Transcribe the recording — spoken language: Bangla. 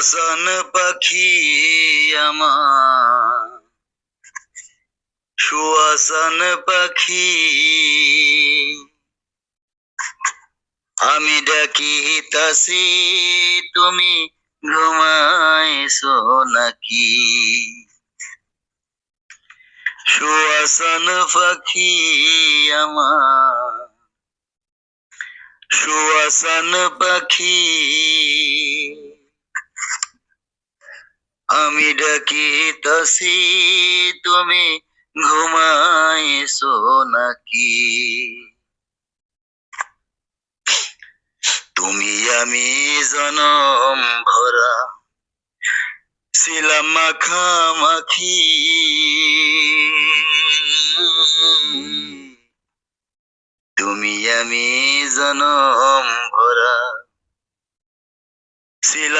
সুয়াসন পাখি আমার। সুয়াসন পাখি। আমি ডাকি, তাসি, তুমি ঘুমাইছো নাকি? সুয়াসন পাখি আমার। সুয়াসন পাখি আমি ডাকি তাসি? তুমি ঘুমাইছো নাকি? তুমি আমি জনম ভরা, ছিলাম মাখামাখি। তুমি আমি জনম ভরা, ছিলাম